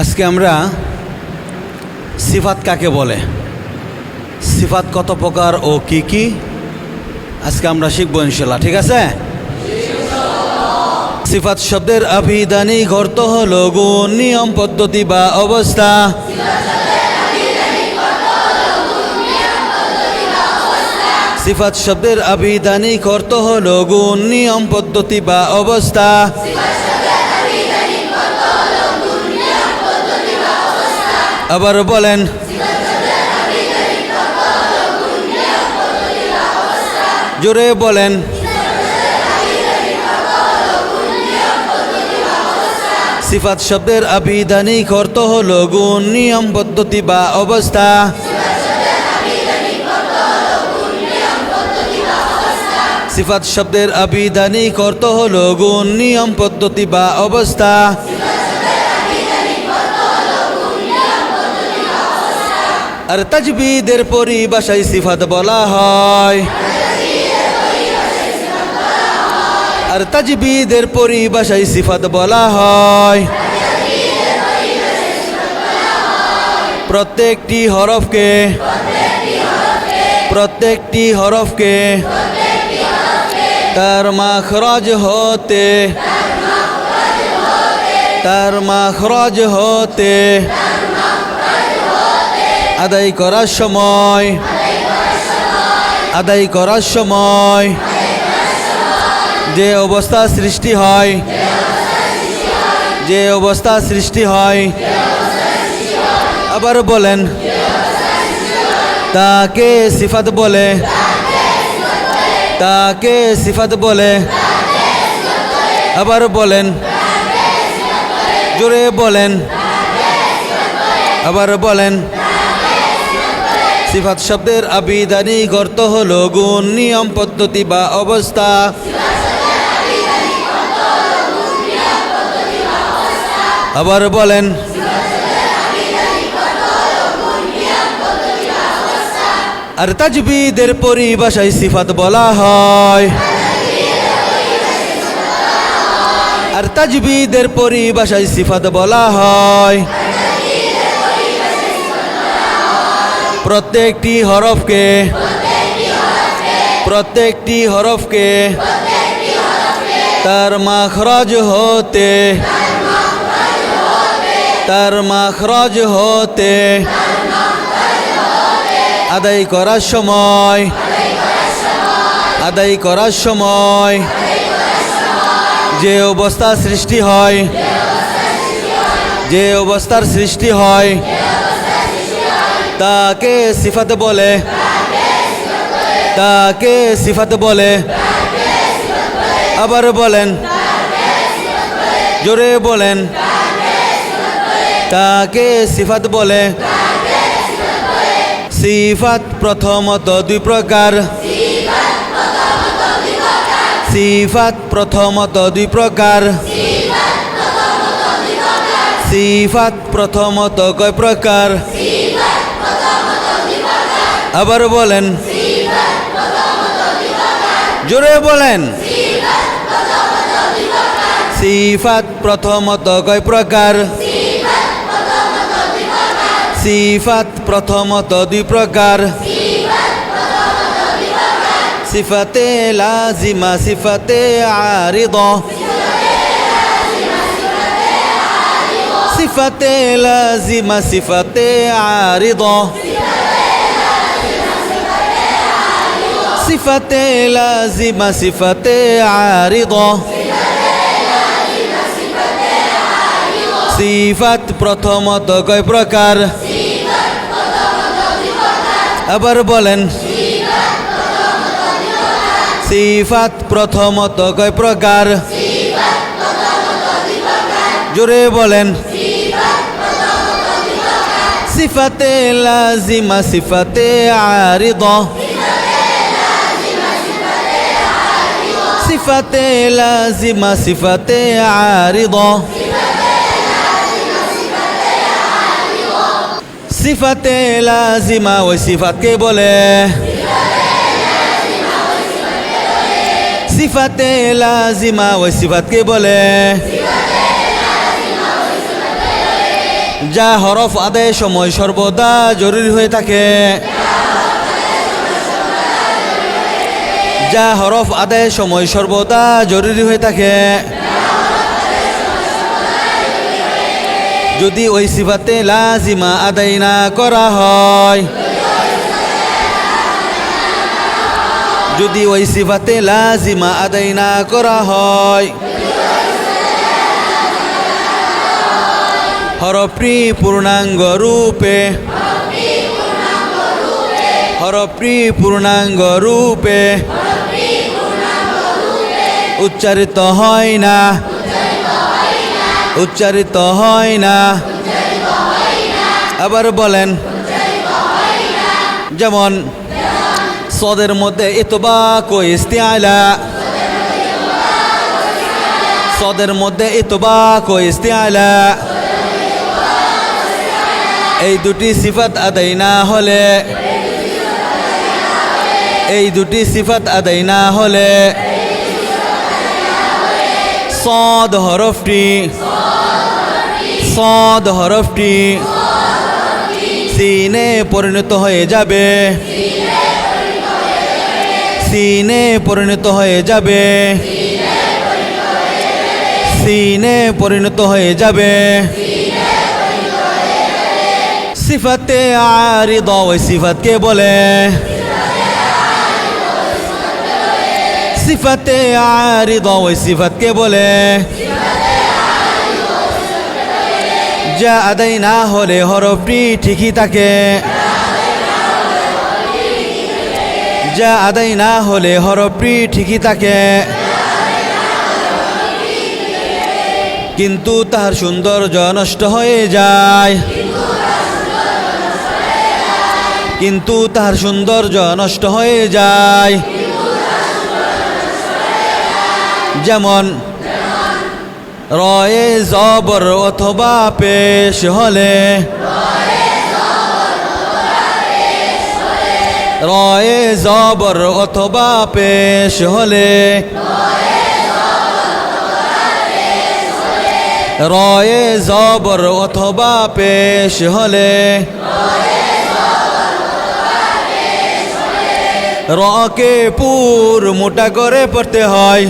আজকে আমরা সিফাত কাকে বলে? সিফাত কত প্রকার ও কি কি? আজকে আমরা শিখব ইনশাল্লাহ ঠিক আছে? সিফাত শব্দের আভিধানিক অর্থ হল গুণ, নিয়ম, পদ্ধতি বা অবস্থা। সিফাত শব্দের আভিধানিক অর্থ হল গুণ, নিয়ম, পদ্ধতি বা অবস্থা। আবার বলেন, জোরে বলেন, সিফাত শব্দের আবিধানিক অর্থ হল গুণ নিয়ম পদ্ধতি বা অবস্থা। সিফাত শব্দের আবিধানিক অর্থ হল গুণ নিয়ম পদ্ধতি বা অবস্থা। আর তাজবিদের পরিভাষায় সিফাত বলা হয়। আর তাজবিদের পরিভাষায় সিফাত বলা হয়। প্রত্যেকটি হরফকে প্রত্যেকটি হরফকে তার মাখরাজ হতে তার মাখরাজ হতে আদায় করার সময়। আদায় করার সময়। যে অবস্থা সৃষ্টি হয়। যে অবস্থা সৃষ্টি হয়। আবার বলেন, তাকে সিফাত বলে। তাকে সিফাত বলে। আবার বলেন, জোরে বলেন। আবার বলেন সিফাত শব্দের আবিধানিক গর্ত হল গুণ, নিয়ম, পদ্ধতি বা অবস্থা। আবার বলেন, আর তাজবিদের পরিভাষায় সিফাত বলা হয়। আর তাজবিদের পরিভাষায় সিফাত বলা হয়। প্রত্যেকটি হরফকে প্রত্যেকটি হরফকে, তার মাখরাজ হতে, তার মাখরাজ হতে, আদায় করার সময়, আদায় করার সময়, যে অবস্থা সৃষ্টি হয়, যে অবস্থার সৃষ্টি হয় তাকে সিফাত বলে। তাকে সিফাত বলে। আবার বলেন, জোরে বলেন। তাকে সিফাত বলে। সিফাত প্রথমত দুই প্রকার। সিফাত প্রথমত দুই প্রকার। সিফাত প্রথমত কয় প্রকার। আবার বলেন, জোরে বলেন, সিফাত প্রথমত কয় প্রকার? সিফাত প্রথমত দুই প্রকার। সিফাতে লাজিমা, সিফাতে আরিদ। সিফাতে লাজিমা, সিফাতে আরিদ। সিফাতে লাজিমা সিফাতে আরিদ। সিফাত প্রথমত কয় প্রকার? আবার বলেন। সিফাত প্রথমত কয় প্রকার? জোরে বলেন। সিফাতে লাজিমা সিফাতে আরিদ। সিফাতে আরিদ সিফাতে লাজিমা ওই সিফাতকে বলে সিফাতে লাজিমা ওই সিফাতকে বলে যা হরফ আদায় সময় সর্বদা জরুরি হয়ে থাকে। যা হরফ আদায় সময় সর্বদা জরুরি হয়ে থাকে। যদি ওই সিফাতে লাজিমা আদায় না করা হয়। যদি ওই সিফাতে লাজিমা আদায় না করা হয়। হরপ্রি পূর্ণাঙ্গ রূপে। হরপ্রি পূর্ণাঙ্গ রূপে। উচ্চারিত হয় না। উচ্চারিত হয় না। আবার বলেন, যেমন, সদের মধ্যে ইতবাক ও ইস্তিয়ালা। সদের মধ্যে ইতবাক ও ইস্তিয়ালা। এই দুটি সিফাত আদায় না হলে, এই দুটি সিফাত আদায় না হলে সদ হরফটি। সদ হরফটি। সিনে পরিণত হয়ে যাবে। সিনে পরিণত হয়ে যাবে। সিনে পরিণত হয়ে যাবে। সিফাতে আরিদ ওই বলে। সিফাতে আরিদ ওই সিফাতকে বলে। যা আদায় না হলে হরফটি ঠিকই থাকে। যা আদায় না হলে হরফটি ঠিকই থাকে। কিন্তু তার সৌন্দর্য নষ্ট হয়ে যায়। কিন্তু তার সৌন্দর্য নষ্ট হয়ে যায়। যেমন রয়ে জবর অথবা পেশ হলে, রয়ে জবর অথবা পেশ হলে, রয়ে জবর অথবা পেশ হলে, রকে পুর মোটা করে পড়তে হয়।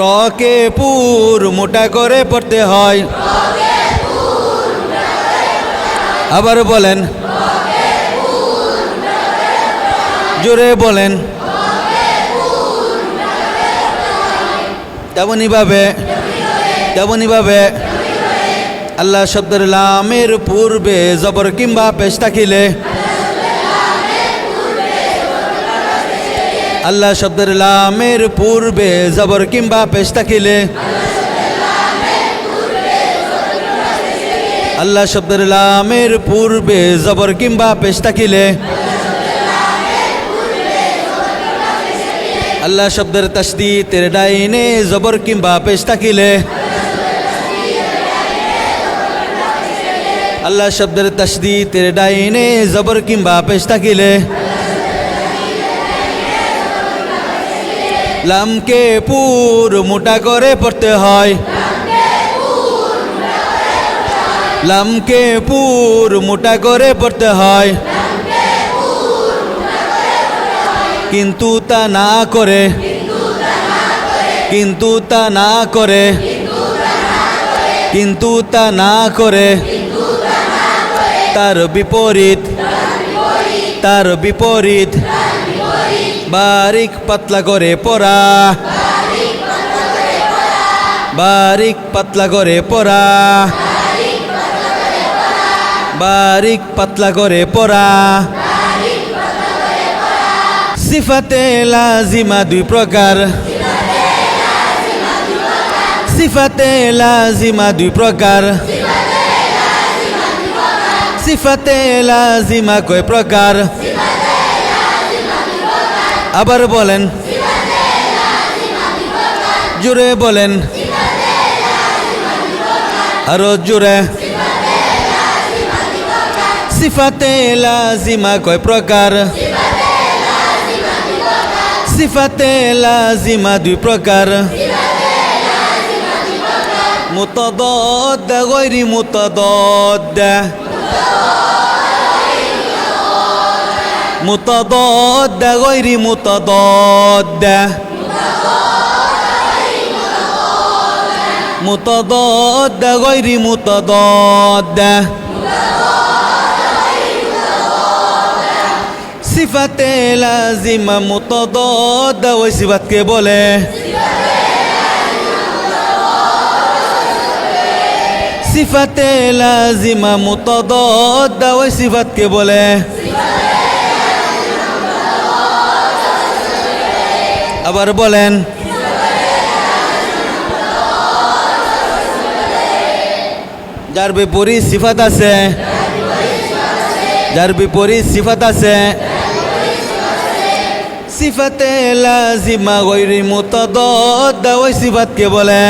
রকে পুর মোটা করে পড়তে হয়। আবার বলেন, জোরে বলেন তেমনই ভাবে তেমনই ভাবে আল্লাহ শব্দের লামের পূর্বে জবর কিংবা পেশ থাকিলে আল্লাহ শব্দের লামের পূর্বে জবর কিংবা পেশ থাকিলে আল্লাহ শব্দের লামের পূর্বে জবর কিংবা পেশ থাকিলে আল্লাহ শব্দের তসদি তের ডাইনে জবর কিংবা পেশ থাকিলে আল্লাহ শব্দের তসদি তের ডাইনে জবর কিংবা পেশ থাকিলে লামকে পুর মোটা করে পড়তে হয়। লামকে পুর মোটা করে পড়তে হয়। কিন্তু তা না করে। কিন্তু তা না করে। কিন্তু তা না করে। তার বিপরীত। তার বিপরীত। বারিক পাতলা করে পড়া। বারিক পাতলা করে পড়া। বারিক পাতলা করে পড়া। সিফাতে লাজিমা দুই প্রকার। সিফাতে লাজিমা দুই প্রকার। সিফাতে লাজিমা কয় প্রকার? আবার বলেন। জুড়ে বলেন। আরও জুড়ে। সিফাতে লাজিমা কয় প্রকার? সিফাতে লাজিমা দুই প্রকার। মুতদ গৈরি মুতদ متضاد غير متضاد متضاد غير متضاد সিফাতে লাজিমা মুতদদ ওই সিফাতকে বলে সিফাতে লাজিমা মুতদদ ওই সিফাতকে বলে আবার বলেন, যার বিপরীত সিফাত আছে, যার বিপরীত সিফাত আছে, সিফাতে লাজিমা গৈরি মুতদদ, ওই সিফাতকে বলে।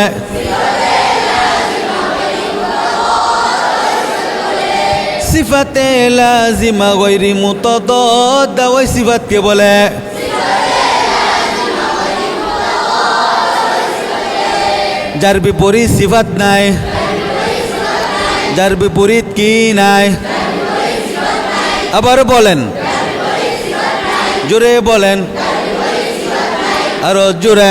সিফাতে লাজিমা গৈরি মুতদদ, ওই সিফাতকে বলে। যার বিপরীত সিফাত নাই যার বিপরীত কি নাই আবার বলেন জোরে বলেন আরও জোরে